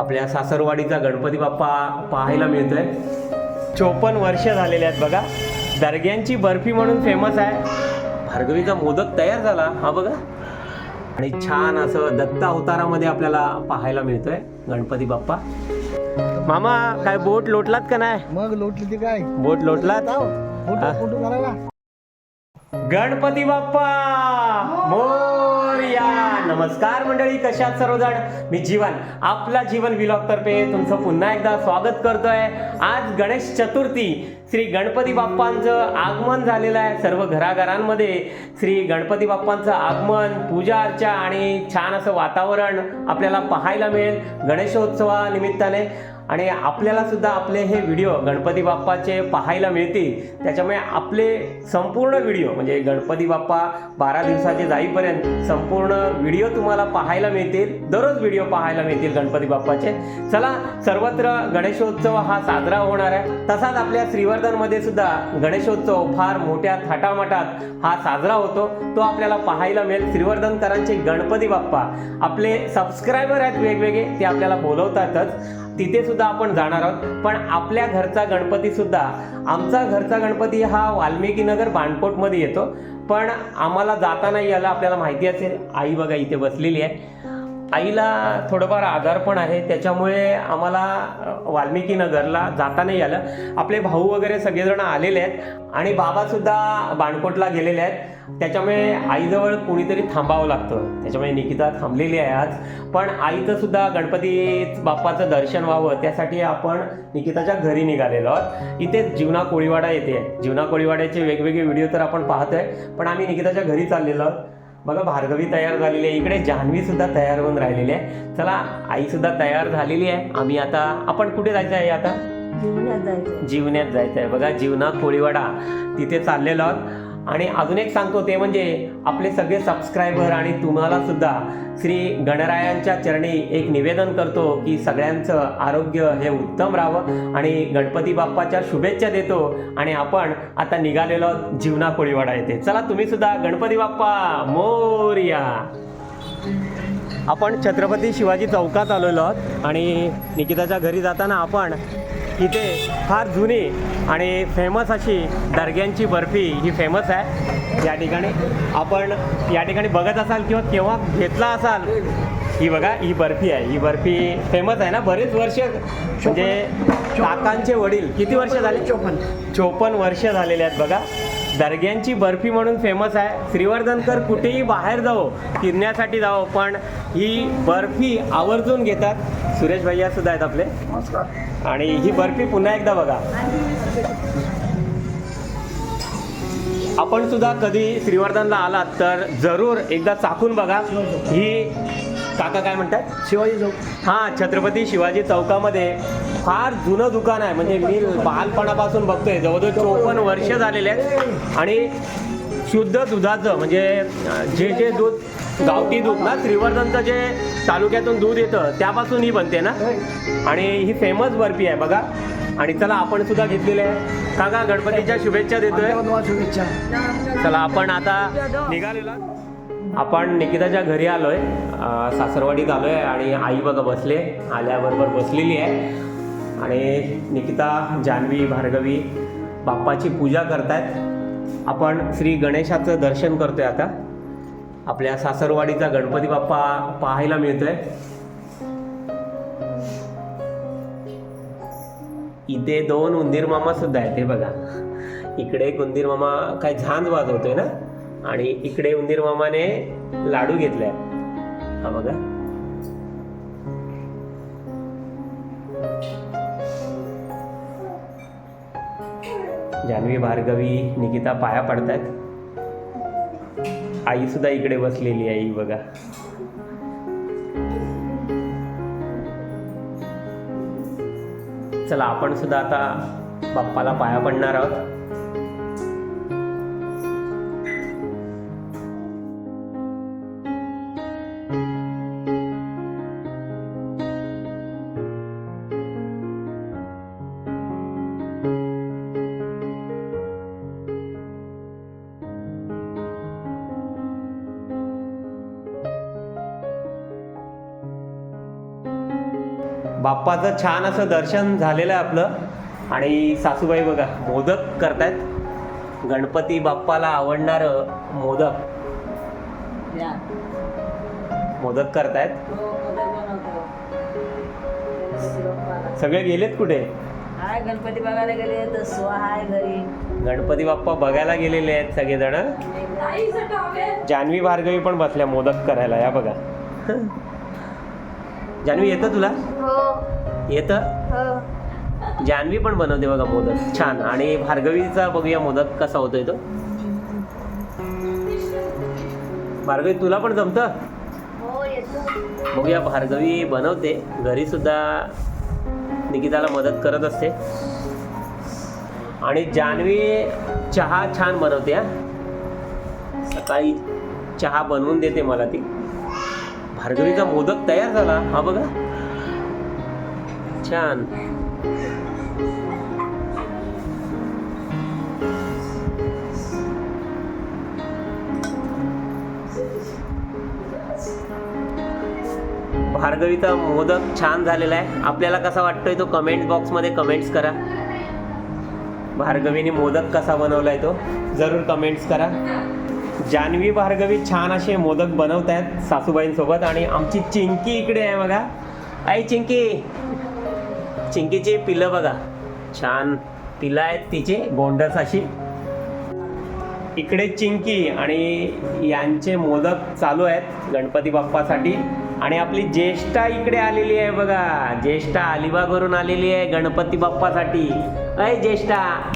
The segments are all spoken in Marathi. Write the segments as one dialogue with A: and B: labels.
A: आपल्या सासरवाडीचा गणपती बाप्पा पाहायला मिळतोय. चोपन्न वर्ष झालेले आहेत बघा. दर्ग्यांची बर्फी म्हणून फेमस आहे. भार्गवीचा मोदक तयार झाला. हा बघा. आणि छान असं दत्त अवतारामध्ये आपल्याला पाहायला मिळतोय गणपती बाप्पा. मामा काय बोट लोटलात का नाही?
B: मग लोटली ती काय?
A: बोट लोटलात? गणपती बाप्पा! मोरया नमस्कार मंडळी कशात सर्वजण? मी जीवन आपला जीवन विलॉग तर्फे तुमचं पुन्हा एकदा स्वागत करतोय. आज गणेश चतुर्थी श्री गणपती बाप्पांचं आगमन झालेलं आहे सर्व घराघरांमध्ये. श्री गणपती बाप्पांचं आगमन पूजा अर्चा आणि छान असं वातावरण आपल्याला पाहायला मिळेल गणेशोत्सवानिमित्ताने. आणि आपल्याला सुद्धा आपले हे व्हिडिओ गणपती बाप्पाचे पाहायला मिळतील. त्याच्यामुळे आपले संपूर्ण व्हिडिओ म्हणजे गणपती बाप्पा बारा दिवसाचे जाईपर्यंत संपूर्ण व्हिडिओ तुम्हाला पाहायला मिळतील. दररोज व्हिडिओ पाहायला मिळतील गणपती बाप्पाचे. चला सर्वत्र गणेशोत्सव हा साजरा होणार आहे. तसाच आपल्या श्रीवर्धनमध्ये सुद्धा गणेशोत्सव फार मोठ्या थाटामाटात हा साजरा होतो. तो आपल्याला पाहायला मिळेल. श्रीवर्धनकरांचे गणपती बाप्पा. आपले सबस्क्रायबर आहेत वेगवेगळे ते आपल्याला बोलवतातच. तिथे सुद्धा आपण जाणार आहोत. पण आपल्या घरचा गणपती सुद्धा आमचा घरचा गणपती हा वाल्मिकी नगर बाणकोटमध्ये येतो. पण आम्हाला जाता नाही आलं आपल्याला माहिती असेल. आई बघा इथे बसलेली आहे. आईला थोडंफार आजार पण आहे. त्याच्यामुळे आम्हाला वाल्मिकीनगरला वाल्मिकी नगरला जाता नाही आलं. आपले भाऊ वगैरे सगळेजण आलेले आहेत आणि बाबासुद्धा बाणकोटला गेलेले आहेत. त्याच्यामुळे आईजवळ कुणीतरी थांबावं लागतं. त्याच्यामुळे निकिता थांबलेली आहे आज. पण आईचं सुद्धा गणपती बाप्पाचं दर्शन व्हावं त्यासाठी आपण निकिताच्या घरी निघालेलो आहोत. इथे जीवना कोळीवाडा येते. जीवना कोळीवाड्याचे वेगवेगळे व्हिडिओ तर आपण पाहतोय. पण आम्ही निकिताच्या घरी चाललेलो आहोत. बघा भार्गवी तयार झालेली आहे. इकडे जान्हवी सुद्धा तयार होऊन राहिलेली आहे. चला आई सुद्धा तयार झालेली आहे. आम्ही आता आपण कुठे जायचं आहे आता?
C: जीवनात जायचं
A: आहे बघा जीवना कोळीवाडा. तिथे चाललेलो आहोत. आणि अजून एक सांगतो ते म्हणजे आपले सगळे सबस्क्रायबर आणि तुम्हाला सुद्धा श्री गणरायांच्या चरणी एक निवेदन करतो की सगळ्यांचं आरोग्य हे उत्तम राहावं आणि गणपती बाप्पाच्या शुभेच्छा देतो आणि आपण आता निघालेलो जीवना कोळीवाडा येते चला तुम्ही सुद्धा गणपती बाप्पा मोरया. आपण छत्रपती शिवाजी चौकात आलेलो आहोत आणि निकिताच्या घरी जाताना आपण इथे फार जुनी आणि फेमस अशी दर्ग्यांची बर्फी ही फेमस आहे. या ठिकाणी आपण या ठिकाणी बघत असाल किंवा केव्हा घेतला असाल ही बघा ही बर्फी आहे. ही बर्फी फेमस आहे ना? बरेच वर्ष म्हणजे काकांचे वडील किती वर्ष झाले? चोपन्न. चोपन्न वर्ष झालेले आहेत बघा. दर्ग्यांची बर्फी म्हणून फेमस आहे. श्रीवर्धनकर कुठेही बाहेर जावो फिरण्यासाठी जावो पण ही बर्फी आवर्जून घेतात. सुरेश भैया सुद्धा आहेत आपले.
B: नमस्कार.
A: आणि ही बर्फी पुन्हा एकदा बघा. आपण सुद्धा कधी श्रीवर्धनला आलात तर जरूर एकदा चाकून बघा. ही काका काय म्हणतात?
B: शिवाजी चौक.
A: हा छत्रपती शिवाजी चौकामध्ये फार जुनं दुकान आहे. म्हणजे मी बालपणापासून बघतोय. जवळजवळ चोपन्न वर्ष झालेले आहेत. आणि शुद्ध दुधाचं म्हणजे जे जे दूध गावठी दूध ना श्रीवर्धनचं जे तालुक्यातून दूध येतं त्यापासून ही बनते ना? आणि ही फेमस बर्फी आहे बघा. आणि चला आपण सुद्धा घेतलेले आहे. काका गणपतीच्या शुभेच्छा देतोय.
B: शुभेच्छा.
A: चला आपण आता निघालेलो आपण निकिताच्या घरी आलोय. आहे सासरवाडीत आलोय आणि आई बघा बसले आल्याबरोबर बसलेली आहे. आणि निकिता जान्हवी भार्गवी बाप्पाची पूजा करतायत. आपण श्री गणेशाचं दर्शन करतोय आता. आपल्या सासरवाडीचा गणपती बाप्पा पाहायला मिळतोय. इथे दोन उंदीर मामा सुद्धा आहेत हे बघा. इकडे एक उंदीर मामा काय झांज वाजवतोय ना? आणि इकडे उंदीर मामाने लाडू घेतलाय. हा बघा. जान्हवी भार्गवी निकिता पाया पडतायत. आई सुद्धा इकडे बसलेली आहे बघा. चला आपण सुद्धा आता बाप्पाला पाया पडणार आहोत. बाप्पाचं छान असं दर्शन झालेलं आहे आपलं. आणि सासूबाई बघा मोदक करतायत. गणपती बाप्पाला आवडणारं मोदक. मोदक करतायत.
C: हो.
A: सगळे गेलेत कुठे?
C: हाय गणपती बघायला गेले तर स्वा हाय घरी.
A: गणपती बाप्पा बघायला गेलेले आहेत सगळेजण. जान्हवी भार्गवी पण बसल्या मोदक करायला या बघा. जान्हवी येतं तुला?
D: हो.
A: येतं?
D: हो.
A: जान्हवी पण बनवते बघा मोदक. छान. आणि भार्गवीचा बघूया मोदक कसा होतोय तो. भार्गवी तुला पण जमतं?
D: हो येतो.
A: बघूया भार्गवी बनवते. घरी सुद्धा निकिताला मदत करत असते. आणि जान्हवी चहा छान बनवते हा. सकाळी चहा बनवून देते मला ती. भार्गवीचा मोदक तयार झाला. हा बघा. छान. भार्गवीचा मोदक छान झालेला आहे. आपल्याला कसा वाटतोय तो कमेंट बॉक्समध्ये कमेंट्स करा. भार्गवीने मोदक कसा बनवलाय तो जरूर कमेंट्स करा. जान्हवी भार्गवी छान असे मोदक बनवत आहेत सासूबाईंसोबत आणि आमची चिंकी इकडे आहे बघा. आई चिंकी! चिंकीची पिलं बघा. छान. पिलं आहेत तिचे गोंडस अशी. इकडे चिंकी आणि यांचे मोदक चालू आहेत गणपती बाप्पासाठी. आणि आपली ज्येष्ठा इकडे आलेली आहे बघा. ज्येष्ठा अलिबागवरून आलेली आहे गणपती बाप्पासाठी. अय ज्येष्ठा.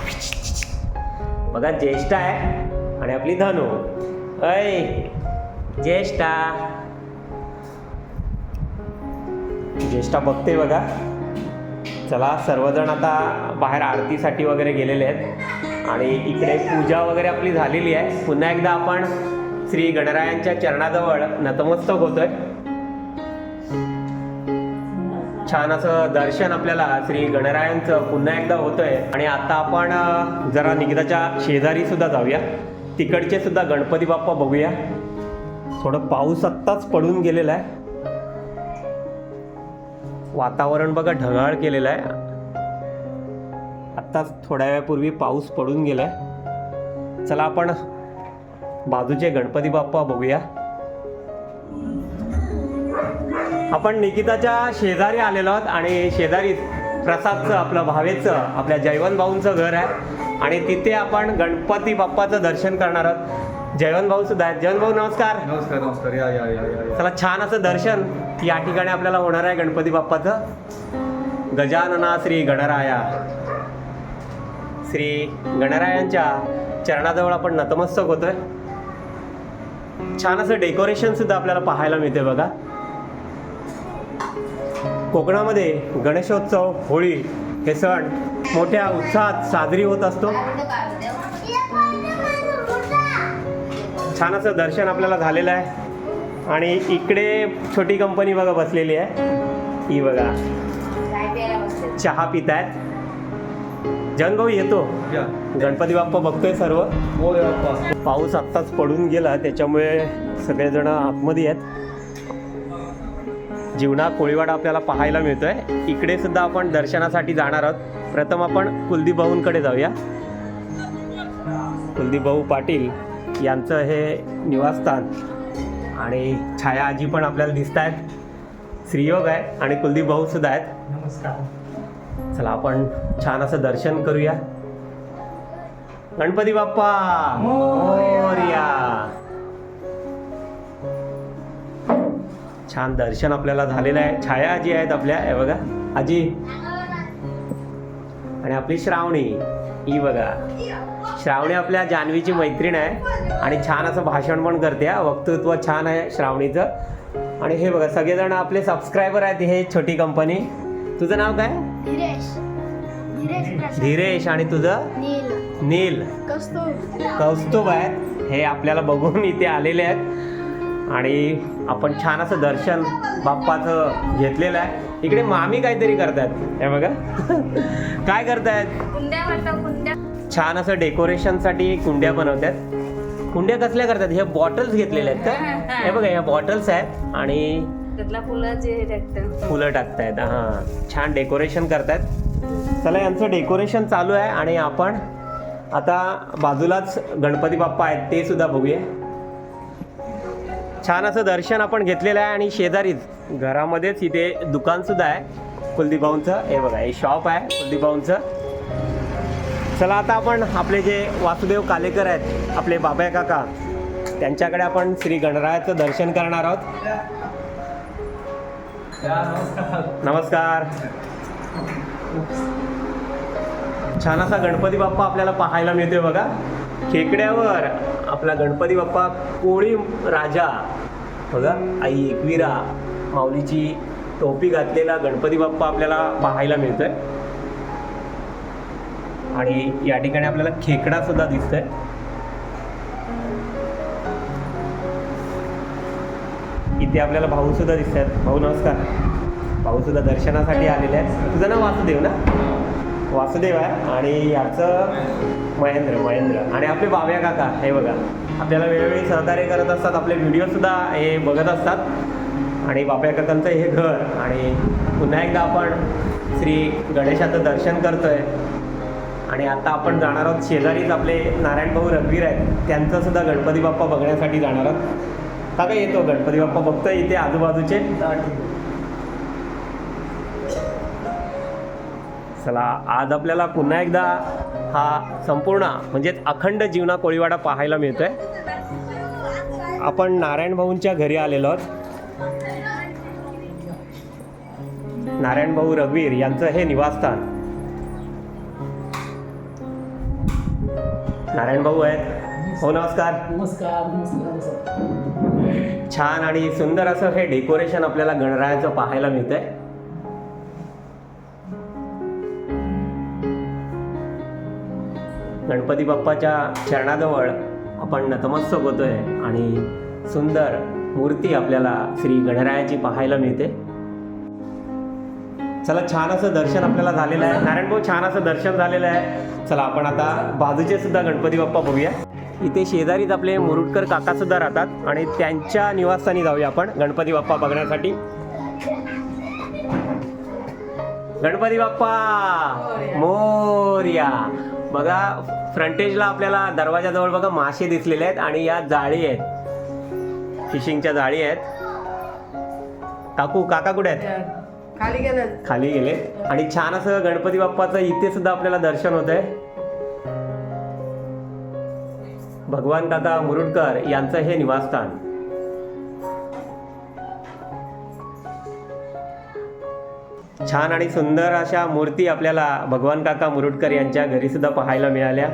A: बघा ज्येष्ठा आहे आणि आपली धनु. अय ज्येष्ठा. ज्येष्ठा बघते बघा. चला सर्वजण आता बाहेर आरतीसाठी वगैरे गेलेले आहेत. आणि इकडे पूजा वगैरे आपली झालेली आहे. पुन्हा एकदा आपण श्री गणरायांच्या चरणाजवळ नतमस्तक होतोय. छान असं दर्शन आपल्याला श्री गणरायांचं पुन्हा एकदा होतंय. आणि आता आपण जरा निगदाच्या शेजारी सुद्धा जाऊया. तिकडचे सुद्धा गणपती बाप्पा बघूया. थोडं पाऊस आत्ताच पडून गेलेला आहे. वातावरण बघा ढगाळ केलेलं आहे. आत्ताच थोड्या वेळापूर्वी पाऊस पडून गेलाय. चला आपण बाजूचे गणपती बाप्पा बघूया. आपण निकिताच्या शेजारी आलेलो आहोत आणि शेजारी प्रसादचं आपलं भावेचं आपल्या जयवंत भाऊंचं घर आहे. आणि तिथे आपण गणपती बाप्पाचं दर्शन करणार आहोत. जयवंत भाऊ सुद्धा आहेत. जयवंत भाऊ नमस्कार.
B: नमस्कार नमस्कार. या या या या या.
A: चला छान असं दर्शन या ठिकाणी आपल्याला होणार आहे गणपती बाप्पाचं. गजानना श्री गणराया. श्री गणरायांच्या चरणाजवळ आपण नतमस्तक होतोय. छान असं डेकोरेशन सुद्धा आपल्याला पाहायला मिळते बघा. कोकणामध्ये गणेशोत्सव होळी हे सण मोठ्या उत्साहात साजरी होत असतो. छान असं दर्शन आपल्याला झालेलं आहे. आणि इकडे छोटी कंपनी बघा बसलेली आहे. ही बघा. चहा पित आहेत जन भाऊ येतो. गणपती बाप्पा बघतोय सर्व. पाऊस आत्ताच पडून गेला त्याच्यामुळे सगळेजण आतमध्ये आहेत. जीवना कोळीवाडा आपल्याला पाहायला मिळतोय. इकडे सुद्धा आपण दर्शनासाठी जाणार आहोत. प्रथम आपण कुलदीप भाऊंकडे जाऊया. कुलदीप भाऊ पाटील. यांचं हे निवासस्थान आणि छाया आजी पण आपल्याला दिसत आहेत श्रीयोग आहे आणि कुलदीप भाऊ सुद्धा आहेत.
B: नमस्कार.
A: चला आपण छान असं दर्शन करूया. गणपती बाप्पा! मोरया! छान दर्शन आपल्याला झालेलं आहे. छाया आजी आहेत आपल्या. हे बघा आजी. आणि आपली श्रावणी. ही बघा. श्रावणी आपल्या जान्हवीची मैत्रीण आहे आणि छान असं भाषण पण करते हा. वक्तृत्व छान आहे श्रावणीचं. आणि हे बघा सगळेजण आपले सबस्क्रायबर आहेत हे छोटी कंपनी तुझं नाव काय?
D: धीरेश. धीरेश प्रसाद.
A: धीरेश. आणि तुझं?
D: नील.
A: नील.
D: कस्तूर
A: कौस्तुभ आहेत. हे आपल्याला बघून इथे आलेले आहेत. आणि आपण छान असं दर्शन बाप्पाचं घेतलेलं आहे. इकडे मामी काहीतरी करतायत. हे बघा. काय करतायत? छान असं डेकोरेशनसाठी कुंड्या बनवतात. कुंड्या कसल्या करतात? हे बॉटल्स घेतलेल्या आहेत का? हे बघा ह्या बॉटल्स आहेत आणि
C: हे
A: फुलं टाकतायत. हां छान डेकोरेशन करतायत. चला यांचं डेकोरेशन चालू आहे आणि आपण आता बाजूलाच गणपती बाप्पा आहेत ते सुद्धा बघूया. छान असं दर्शन आपण घेतलेलं आहे आणि शेजारीच घरामध्येच इथे दुकान सुद्धा आहे. कुलदीप भाऊंचं हे बघा हे शॉप आहे कुलदीप भाऊंचं. चला आता आपण आपले जे वासुदेव कालेकर आहेत आपले बाबा काका त्यांच्याकडे आपण श्री गणरायाचं दर्शन करणार आहोत. नमस्कार. छान असा गणपती बाप्पा आपल्याला पाहायला मिळतोय बघा. खेकड्यावर आपला गणपती बाप्पा कोळी राजा बघा आई एकवीरा माऊलीची टोपी घातलेला गणपती बाप्पा आपल्याला पाहायला मिळतोय. आणि या ठिकाणी आपल्याला खेकडा सुद्धा दिसतोय. इथे आपल्याला भाऊ सुद्धा दिसत आहेत भाऊ नमस्कार. भाऊ सुद्धा दर्शनासाठी आलेले आहेत. तुझं नाव वासुदेव ना? वासुदेव आहे. आणि याचं महेंद्र महेंद्र. आणि आपले बाव्या काका हे बघा. आपल्याला वेळोवेळी सहकार्य करत असतात. आपले व्हिडिओ सुद्धा हे बघत असतात. आणि बाप्या काकांचं हे घर. आणि पुन्हा एकदा आपण श्री गणेशाचं दर्शन करतोय. आणि आता आपण जाणार आहोत शेजारीच आपले नारायण भाऊ रघवीर आहेत. त्यांचं सुद्धा गणपती बाप्पा बघण्यासाठी जाणार आहोत. का काय येतो. गणपती बाप्पा बघतोय इथे आजूबाजूचे. चला आज आपल्याला पुन्हा एकदा हा संपूर्ण म्हणजेच अखंड जीवना कोळीवाडा पाहायला मिळतोय. आपण नारायण भाऊंच्या घरी आलेलो आहोत. नारायण भाऊ रघवीर यांचं हे निवासस्थान. नारायण भाऊ आहेत. हो नमस्कार.
E: नमस्कार नमस्कार
A: छान आणि सुंदर असं हे डेकोरेशन आपल्याला गणरायाचं पाहायला मिळतंय. गणपती बाप्पाच्या चरणाजवळ आपण नतमस्तक होतोय आणि सुंदर मूर्ती आपल्याला श्री गणरायाची पाहायला मिळते. चला छान असं दर्शन आपल्याला झालेलं आहे. नारायण भाऊ छान असं दर्शन झालेलं आहे. चला आपण आता बाजूचे सुद्धा गणपती बाप्पा बघूया. इथे शेजारीच आपले मुरुडकर काका सुद्धा राहतात आणि त्यांच्या निवासस्थानी जाऊया आपण गणपती बाप्पा बघण्यासाठी. गणपती बाप्पा मोर्या. बघा फ्रंटेजला आपल्याला दरवाजाजवळ बघा मासे दिसलेले आहेत आणि या जाळी आहेत. फिशिंगच्या जाळी आहेत. काकू काका कुठे आहेत?
C: खाली गेलं.
A: खाली गेले. आणि छान असं गणपती बाप्पाचं इथे सुद्धा आपल्याला दर्शन होत आहे भगवान काका मुरुडकर यांचं हे निवासस्थान. छान आणि सुंदर अशा मूर्ती आपल्याला भगवान काका मुरुडकर यांच्या घरी सुद्धा पाहायला मिळाल्या.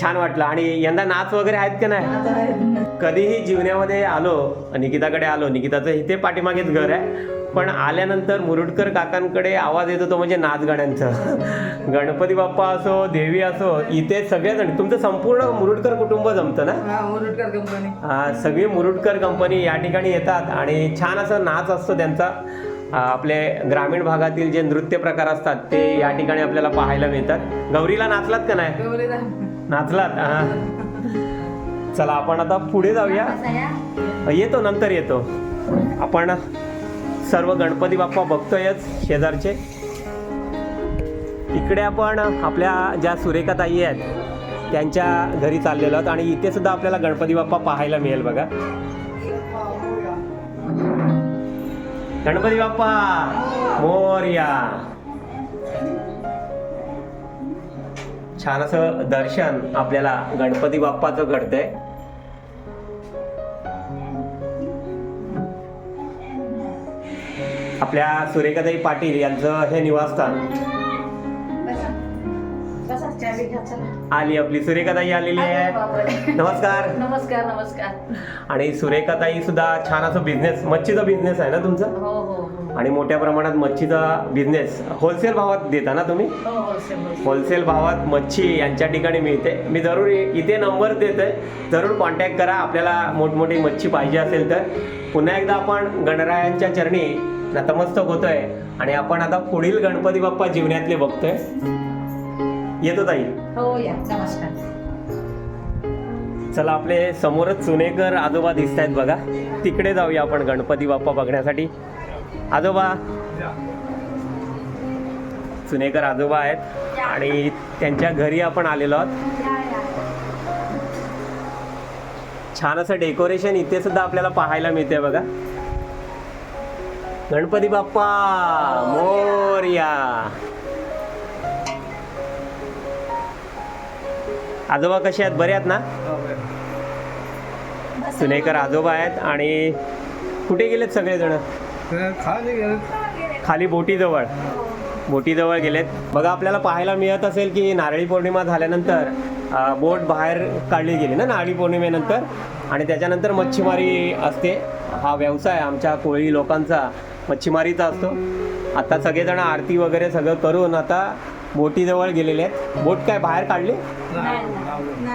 A: छान वाटलं. आणि यंदा नाच वगैरे आहेत का नाही? कधीही जीवनामध्ये आलो निकिताकडे आलो निकिताचं इथे पाठीमागेच घर आहे. पण आल्यानंतर मुरुडकर काकांकडे आवाज येत होतो म्हणजे नाच गाण्यांचं गणपती बाप्पा असो देवी असो इथे सगळेजण तुमचं संपूर्ण मुरुडकर कुटुंब जमतं ना?
C: मुरुडकर कंपनी
A: आ, सगळी मुरुडकर कंपनी या ठिकाणी येतात आणि छान असं नाच असतो त्यांचा. आपले ग्रामीण भागातील जे नृत्य प्रकार असतात ते या ठिकाणी आपल्याला पाहायला मिळतात. गौरीला नाचलात का नाही? नाचलात. चला आपण आता पुढे जाऊया. येतो नंतर येतो. आपण सर्व गणपती बाप्पा बघतोयच शेजारचे. इकडे आपण आपल्या ज्या सुरेखा ताई आहेत त्यांच्या घरी चाललेलो आहोत आणि इथे सुद्धा आपल्याला गणपती बाप्पा पाहायला मिळेल बघा. गणपती बाप्पा मोर्या. छान असं दर्शन आपल्याला गणपती बाप्पाचं घडतंय. आपल्या सुरेखाताई पाटील यांचं हे निवासस्थान. आली आपली सुरेखाताई आलेली आहे. नमस्कार.
C: नमस्कार नमस्कार.
A: आणि सुरेखाताई सुद्धा छान असं बिझनेस मच्छीचा बिझनेस आहे ना तुमचा?
C: हो हो हो.
A: आणि मोठ्या प्रमाणात मच्छीचा बिझनेस होलसेल भावात देता ना तुम्ही?
C: हो होलसेल
A: भावात मच्छी यांच्या ठिकाणी मिळते. मी जरूर इथे नंबर देतोय. जरूर कॉन्टॅक्ट करा. आपल्याला मोठमोठी मच्छी पाहिजे असेल तर. पुन्हा एकदा आपण गणरायांच्या चरणी नतमस्तक होतोय आणि आपण आता पुढील गणपती बाप्पा जीवनातले बघतोय. येतो ताई.
C: हो या. नमस्कार.
A: चला आपले समोरच सुनेकर आजोबा दिसत आहेत बघा. तिकडे जाऊया आपण गणपती बाप्पा बघण्यासाठी. आजोबा. सुनेकर आजोबा आहेत आणि त्यांच्या घरी आपण आलेलो आहोत. छान असं डेकोरेशन इथे सुद्धा आपल्याला पाहायला मिळते बघा. गणपती बाप्पा मोरया. आजोबा कसे आहेत? बरे आहेत ना? सुनेकर आजोबा आहेत आणि कुठे गेलेत सगळेजण?
B: खाली
A: बोटीजवळ. बोटीजवळ गेलेत. बघा आपल्याला पाहायला मिळत असेल की नारळी पौर्णिमा झाल्यानंतर बोट बाहेर काढली गेली ना नारळी पौर्णिमेनंतर. आणि त्याच्यानंतर मच्छीमारी असते. हा व्यवसाय आमच्या कोळी लोकांचा. मच्छीमारीचा असतो. आता सगळेजण आरती वगैरे सगळं करून आता बोटीजवळ गेलेले आहेत. बोट काय बाहेर काढली?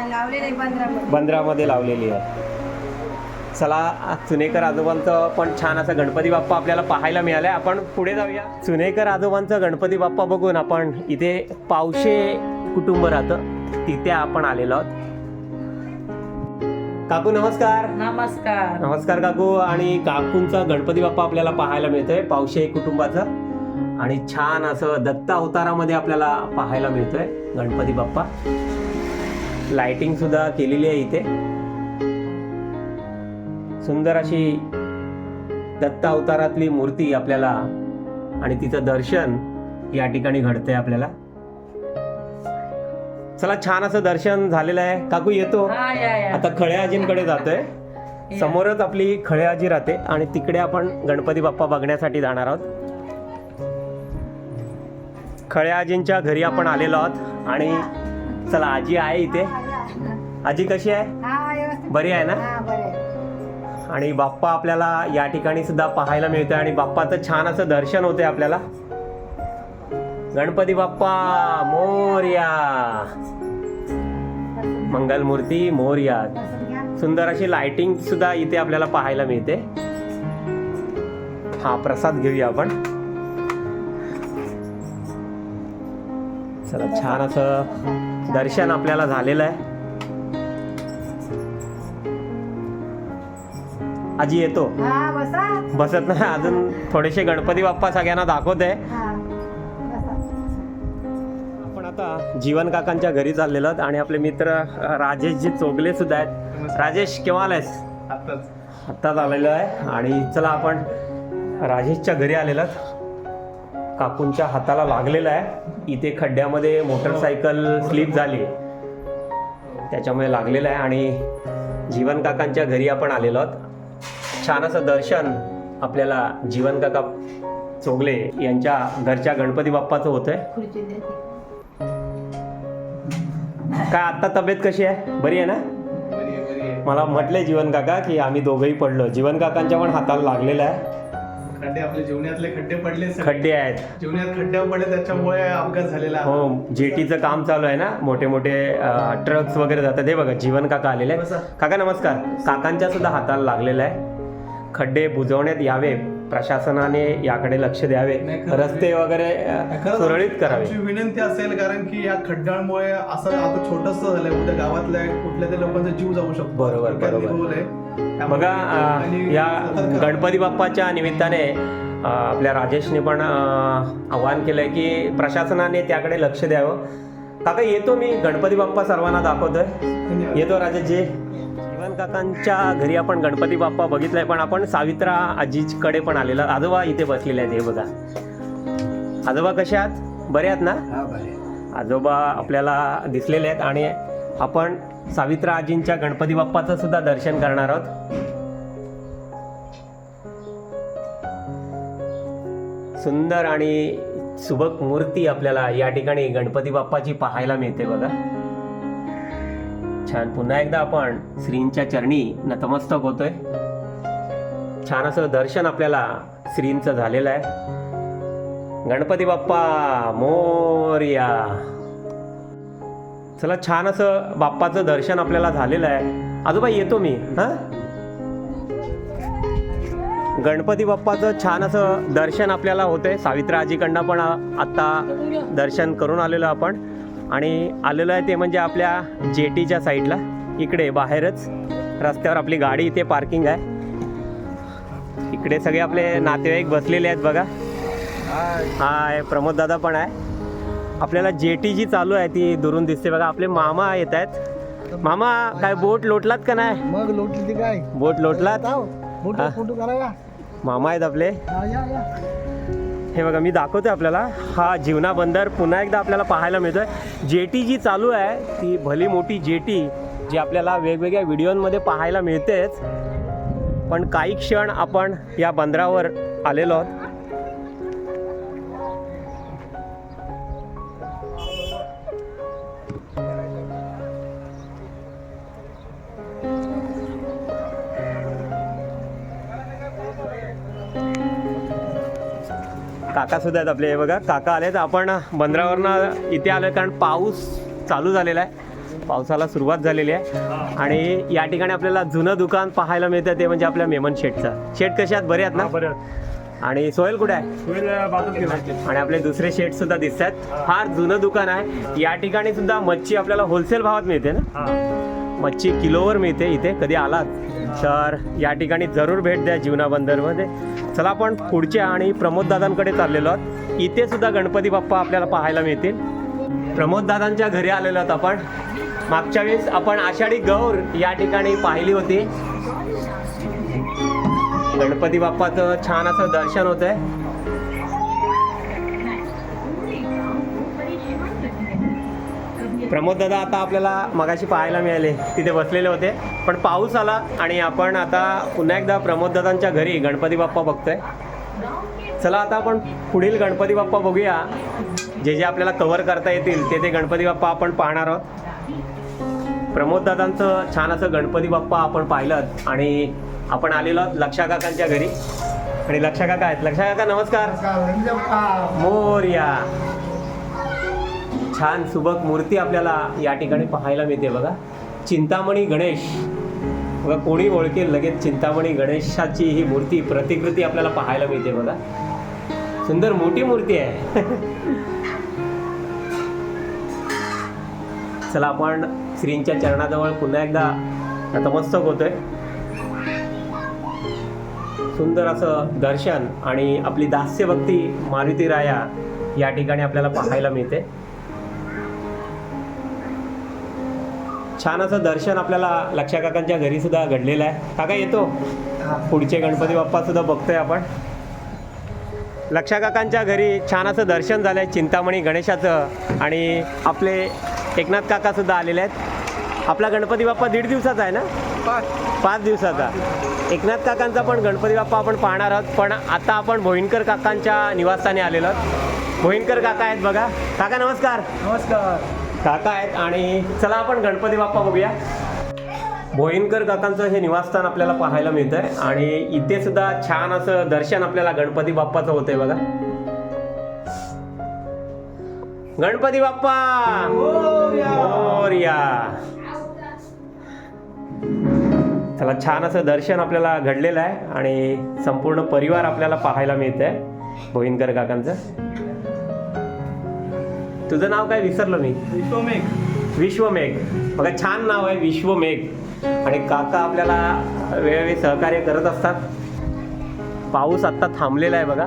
C: लावले नाही पंधरा
A: बंदरामध्ये. लावलेली आहे. चला सुनेकर आजोबांचं पण छान असं गणपती बाप्पा आपल्याला पाहायला मिळालंय आपण पुढे जाऊया. सुनेकर आजोबांचं गणपती बाप्पा बघून आपण इथे पावशे कुटुंब राहतं. तिथे आपण आलेलो आहोत. काकू नमस्कार.
C: नमस्कार.
A: नमस्कार काकू. आणि काकूंचा गणपती बाप्पा आपल्याला पाहायला मिळतोय पावशे कुटुंबाचं. आणि छान असं दत्त अवतारामध्ये आपल्याला पाहायला मिळतोय गणपती बाप्पा. लाइटिंग सुद्धा केलेली आहे इथे. सुंदर अशी दत्त अवतारातली मूर्ती आपल्याला आणि तिचं दर्शन या ठिकाणी घडतंय आपल्याला. चला छान असं दर्शन झालेलं आहे. काकू येतो. आता खळ्या आजींकडे जातोय. समोरच आपली खळे आजी राहते आणि तिकडे आपण गणपती बाप्पा बघण्यासाठी जाणार आहोत. खळ्या आजींच्या घरी आपण आलेलो आहोत आणि चला आजी आहे इथे. आजी कशी आहे? बरी आहे ना? आणि बाप्पा आपल्याला या ठिकाणी सुद्धा पाहायला मिळतोय आणि बाप्पाचं छान असं दर्शन होते आपल्याला. गणपती बाप्पा मोर्या. मंगलमूर्ती मोर्या. सुंदर अशी लाइटिंग सुद्धा इथे आपल्याला पाहायला मिळते. हा प्रसाद घेऊया आपण. चला छान असं दर्शन आपल्याला झालेलं आहे. आजी येतो.
C: बसा.
A: बसत नाही अजून थोडेसे गणपती बाप्पा सगळ्यांना दाखवत आहे आता जीवन काकांच्या घरी चाललेलो आहोत आणि आपले मित्र राजेशजी चोगले सुद्धा आहेत. राजेश केव्हा आलायस?
B: आत्ताच.
A: आत्ताच आलेलो आहे. आणि चला आपण राजेशच्या घरी आलेलो आहोत. काकूंच्या हाताला लागलेलं आहे. इथे खड्ड्यामध्ये मोटरसायकल स्लिप झाली. त्याच्यामुळे लागलेलं आहे आणि जीवन काकांच्या घरी आपण आलेलो आहोत. छान असं दर्शन आपल्याला जीवन काका चोगले यांच्या घरच्या गणपती बाप्पाचं होतंय. काय आता तब्येत कशी आहे? बरी आहे ना? मला म्हटलंय जीवन काका की आम्ही दोघंही पडलो. जीवन काकांच्या पण हाताला लागलेलं आहे.
B: खड्डे आपले जीवनातले खड्डे पडले.
A: खड्डे आहेत.
B: जीवनात खड्डे पडले त्याच्यामुळे अपघात झालेला.
A: हो जेटीचं काम चालू आहे ना? मोठे मोठे ट्रक्स वगैरे जातात. हे बघा जीवन काका आलेले आहेत. काका नमस्कार. काकांच्या सुद्धा हाताला लागलेलं आहे. खड्डे बुजवण्यात यावे प्रशासनाने याकडे लक्ष द्यावे
B: नाही, खरंच
A: रस्ते वगैरे अ,
B: खरंच
A: सुरळीत करावे.
B: आमची विनंती असेल कारण की या खड्ड्यांमुळे असं आता छोटस झालंय उद्या गावातल्या कुठल्या तरी लोकांचा जीव जाऊ शकतो.
A: बरोबर, बरोबर.
B: त्यामुळे
A: बघा अ, या
B: सतर्क.
A: गणपती बाप्पाच्या निमित्ताने अ, आपल्या राजेशने पण अ, आवाहन केलंय की प्रशासनाने त्याकडे लक्ष द्यावं. काका येतो मी. गणपती बाप्पा सर्वांना दाखवतोय.
B: धन्यवाद.
A: येतो राजेशजी. जीवन काकांच्या घरी आपण गणपती बाप्पा बघितलाय पण आपण सावित्रा आजीकडे पण आलेला आजोबा इथे बसलेले आहेत हे बघा. आजोबा कसे आहात? बरे आहात ना? आजोबा आपल्याला दिसलेले आहेत आणि आपण सावित्रा आजींच्या गणपती बाप्पाचं सुद्धा दर्शन करणार आहोत. सुंदर आणि सुबक मूर्ती आपल्याला या ठिकाणी गणपती बाप्पाची पाहायला मिळते बघा. छान. पुन्हा एकदा आपण श्रींच्या चरणी नतमस्तक होतोय. छान असं दर्शन आपल्याला श्रींचं झालेलं आहे. गणपती बाप्पा मोर्या. चला छान असं बाप्पाचं दर्शन आपल्याला झालेलं आहे. आजोबा येतो मी हा? गणपती बाप्पाचं छान असं दर्शन आपल्याला होतंय. सावित्रा आजीकडनं पण आत्ता दर्शन करून आलेलो आपण. आणि आलेलो आहे ते म्हणजे आपल्या जेटीच्या साईडला. इकडे बाहेरच रस्त्यावर आपली गाडी इथे पार्किंग आहे. इकडे सगळे आपले नातेवाईक बसलेले आहेत बघा. हाय प्रमोद दादा पण आहे. आपल्याला जेटी जी चालू आहे ती दुरून दिसते बघा. आपले मामा येत आहेत. मामा काय बोट लोटलात का नाही?
F: मग लोटली काय?
A: बोट लोटलात?
F: फोटो
A: मामा आहेत आपले.
F: हे
A: बघा मी दाखवतोय आपल्याला. हा जीवना बंदर पुन्हा एकदा आपल्याला पाहायला मिळतोय. जेटी जी चालू आहे ती भली मोठी जेटी जी आपल्याला वेगवेगळ्या व्हिडिओंमध्ये पाहायला मिळतेच. पण काही क्षण आपण या बंदरावर आलेलो आहोत. काका सुद्धा आहेत आपले हे बघा काका आलेत. आपण बंदरावरनं इथे आलोय कारण पाऊस चालू झालेला आहे. पावसाला सुरुवात झालेली आहे. आणि या ठिकाणी आपल्याला जुनं दुकान पाहायला मिळतं ते म्हणजे आपल्या मेमन शेटचं. शेट कसे आहेत? बरे आहेत ना? आणि सोहेल कुठे आहे? आणि आपले दुसरे शेट सुद्धा दिसत आहेत. फार जुनं दुकान आहे. या ठिकाणी सुद्धा मच्छी आपल्याला होलसेल भावात मिळते ना? मच्छी किलोवर मिळते इथे. कधी आलात? तर या ठिकाणी जरूर भेट द्या जीवना बंदरमध्ये चला आपण पुढच्या आणि प्रमोद दादांकडे चाललेलो आहोत. इथे सुद्धा गणपती बाप्पा आपल्याला पाहायला मिळतील. प्रमोद दादांच्या घरी आलेलो आहोत आपण. मागच्या वेळेस आपण आषाढी गौर या ठिकाणी पाहिली होती. गणपती बाप्पाचं छान असं दर्शन होत आहे प्रमोद दादा आता आपल्याला मगाशी पाहायला मिळाले. तिथे बसलेले होते. पण पाऊस आला आणि आपण आता पुन्हा एकदा प्रमोद दादांच्या घरी गणपती बाप्पा बघतोय. चला आता आपण पुढील गणपती बाप्पा बघूया. जे जे आपल्याला कव्हर करता येतील ते ते गणपती बाप्पा आपण पाहणार आहोत. प्रमोद दादांचं छान असं गणपती बाप्पा आपण पाहिलं आणि आपण आलेलो आहोत लक्षा काकांच्या घरी. आणि लक्षा काका आहेत. लक्षा काका नमस्कार. मोर्या. छान सुबक मूर्ती आपल्याला या ठिकाणी पाहायला मिळते बघा. चिंतामणी गणेश. बघा कोणी ओळखेल लगेच चिंतामणी गणेशाची ही मूर्ती प्रतिकृती आपल्याला पाहायला मिळते बघा. सुंदर मोठी मूर्ती आहे. चला आपण श्रींच्या चरणाजवळ पुन्हा एकदा नतमस्तक होतोय. सुंदर असं दर्शन आणि आपली दास्यभक्ती मारुती राया या ठिकाणी आपल्याला पाहायला मिळते. छान असं दर्शन आपल्याला लक्षा काकांच्या घरी सुद्धा घडलेलं आहे. काका येतो? पुढचे गणपती बाप्पा सुद्धा बघतोय आपण. लक्षा काकांच्या घरी छान असं दर्शन झालंय चिंतामणी गणेशाचं आणि आपले एकनाथ काका सुद्धा आलेले आहेत. आपला गणपती बाप्पा दीड दिवसाचा आहे ना? पाच दिवसाचा. एकनाथ काकांचा पण गणपती बाप्पा आपण पाहणार आहोत. पण आता आपण भोईनकर काकांच्या निवासस्थानी आलेलो आहोत. भोईनकर काका आहेत बघा. काका नमस्कार.
F: नमस्कार.
A: काका आहेत आणि चला आपण गणपती बाप्पा बघूया. भोईनकर काकांचं हे निवासस्थान आपल्याला पाहायला मिळतंय. आणि इथे सुद्धा छान असं दर्शन आपल्याला गणपती बाप्पाचं होतंय बघा. गणपती बाप्पा! मोरया! चला छान असं दर्शन आपल्याला घडलेलं आहे आणि संपूर्ण परिवार आपल्याला पाहायला मिळतंय. भोईनकर काकांचं. तुझं नाव काय विसरलो मी?
B: विश्वमेघ.
A: विश्वमेघ. बघा छान नाव आहे विश्वमेघ. आणि काका आपल्याला वेळोवेळी सहकार्य करत असतात. पाऊस आत्ता थांबलेला आहे बघा.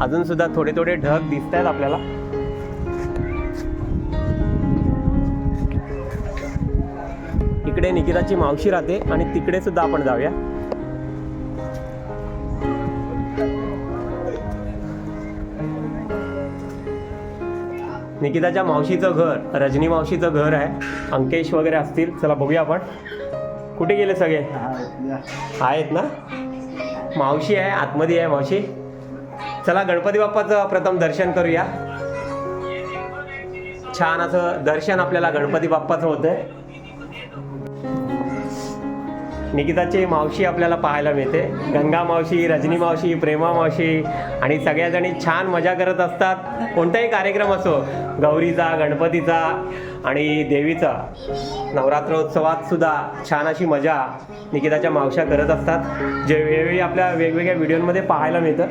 A: अजून सुद्धा थोडे थोडे ढग दिसत आहेत आपल्याला. इकडे निकिताची मावशी राहते आणि तिकडे सुद्धा आपण जाऊया. निकिताच्या मावशीचं घर रजनी मावशीचं घर आहे. अंकेश वगैरे असतील. चला बघूया आपण. कुठे गेले सगळे? आहेत ना? मावशी आहे आतमध्ये आहे मावशी. चला गणपती बाप्पाचं प्रथम दर्शन करूया. छान असं दर्शन आपल्याला गणपती बाप्पाचं होतं आहे निकिताची मावशी आपल्याला पाहायला मिळते. गंगा मावशी रजनी मावशी प्रेमा मावशी आणि सगळ्याजणी छान मजा करत असतात. कोणताही कार्यक्रम असो गौरीचा गणपतीचा आणि देवीचा नवरात्रोत्सवात सुद्धा छान अशी मजा निकिताच्या मावश्या करत असतात. जे वेळोवेळी आपल्या वेगवेगळ्या व्हिडिओमध्ये पाहायला मिळतं.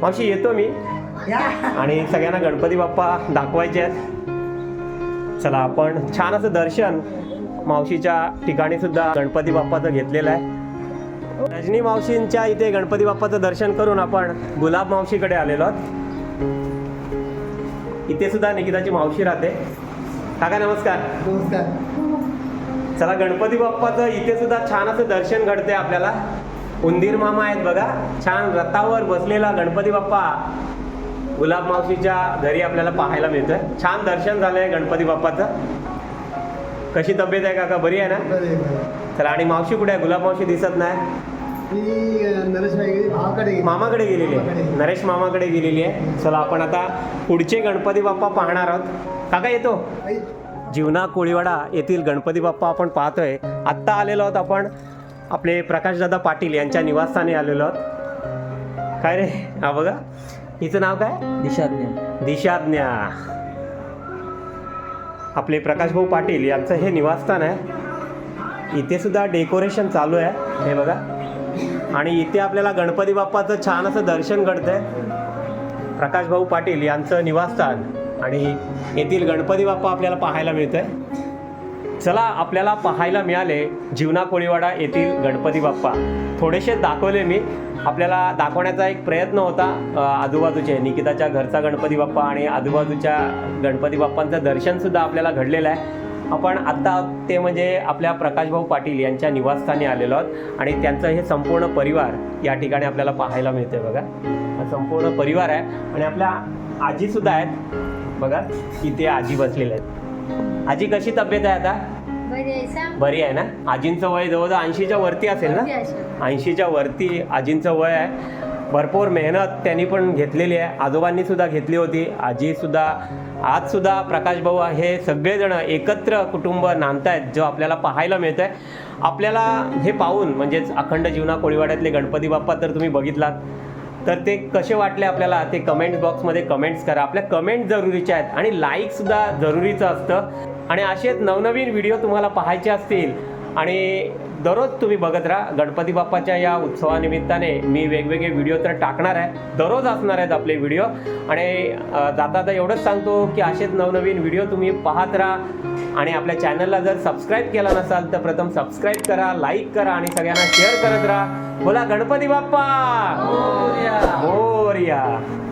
A: मावशी येतो मी. आणि सगळ्यांना गणपती बाप्पा दाखवायचे आहेत. चला आपण छान असं दर्शन मावशीच्या ठिकाणी सुद्धा गणपती बाप्पाचं घेतलेलं आहे. रजनी मावशींच्या इथे गणपती बाप्पाचं दर्शन करून आपण गुलाब मावशीकडे आलेलो आहोत. इथे सुद्धा निकिताची मावशी राहते. काका नमस्कार.
F: नमस्कार.
A: चला गणपती बाप्पाचं इथे सुद्धा छान असं दर्शन घडते आपल्याला. उंदीर मामा आहेत बघा. छान रथावर बसलेला गणपती बाप्पा गुलाब मावशीच्या घरी आपल्याला पाहायला मिळतोय. छान दर्शन झालंय गणपती बाप्पाचं. कशी तब्येत आहे काका? बरी आहे ना?
F: बरे बरे
A: चला आणि मावशी कुठे आहे? गुलाब मावशी दिसत नाही?
F: ती नरेश भाई भावाकडे गेली.
A: मामाकडे गेलेली आहे?
F: मामाकडे.
A: नरेश मामाकडे गेलेली आहे. चला आपण आता पुढचे गणपती बाप्पा पाहणार आहोत. काका येतो?
F: आई,
A: जीवना कोळीवाडा येथील गणपती बाप्पा आपण पाहतोय. आत्ता आलेलो आहोत आपण आपले प्रकाशदादा पाटील यांच्या निवासस्थानी आलेलो आहोत. काय रे? हा बघा. हिचं नाव काय?
E: दिशाज्ञा.
A: दिशाज्ञा. आपले प्रकाशभाऊ पाटील यांचं हे निवासस्थान आहे. इथे सुद्धा डेकोरेशन चालू आहे. हे बघा. आणि इथे आपल्याला गणपती बाप्पाचं छान असं दर्शन घडतंय. प्रकाशभाऊ पाटील यांचं निवासस्थान. आणि येथील गणपती बाप्पा आपल्याला पाहायला मिळतं आहे चला आपल्याला पाहायला मिळाले जीवना कोळीवाडा येथील गणपती बाप्पा. थोडेसे दाखवले मी. आपल्याला दाखवण्याचा एक प्रयत्न होता आजूबाजूचे. निकिताच्या घरचा गणपती बाप्पा आणि आजूबाजूच्या गणपती बाप्पांचं दर्शनसुद्धा आपल्याला घडलेलं आहे. आपण आत्ता ते म्हणजे आपल्या प्रकाशभाऊ पाटील यांच्या निवासस्थानी आलेलो आहोत आणि त्यांचं हे संपूर्ण परिवार या ठिकाणी आपल्याला पाहायला मिळते बघा. हा संपूर्ण परिवार आहे आणि आपल्या आजीसुद्धा आहेत. बघा इथे आजी बसलेल्या आहेत. आजी कशी तब्येत आहे आता?
D: बरी आहे
A: ना? आजींचं वय जवळजवळ ऐंशीच्या वरती असेल ना? ऐंशीच्या वरती आजींचं वय आहे. भरपूर मेहनत त्यांनी पण घेतलेली आहे. आजोबांनी सुद्धा घेतली होती. आजी सुद्धा आज सुद्धा प्रकाश भाऊ हे सगळेजण एकत्र कुटुंब नांदतायत जो आपल्याला पाहायला मिळत आहे आपल्याला हे पाहून म्हणजेच अखंड जीवना कोळीवाड्यातले गणपती बाप्पा तर तुम्ही बघितलात. तर ते कसे वाटले आपल्याला? ते कमेंट बॉक्समध्ये कमेंट्स करा. आपल्या कमेंट जरुरीच्या आहेत आणि लाईकसुद्धा जरुरीचं असतं. आणि असेच नवनवीन व्हिडिओ तुम्हाला पाहायचे असतील आणि दररोज तुम्ही बघत राहा. गणपती बाप्पाच्या या उत्सवानिमित्ताने मी वेगवेगळे व्हिडिओ तर टाकणार आहे. दररोज असणार आहेत आपले व्हिडिओ. आणि जाता जाता एवढंच सांगतो की असेच नवनवीन व्हिडिओ तुम्ही पाहत राहा. आणि आपल्या चॅनलला जर सबस्क्राईब केला नसाल तर प्रथम सबस्क्राईब करा लाईक करा आणि सगळ्यांना शेअर करत राहा. बोला गणपती बाप्पा! मोरया.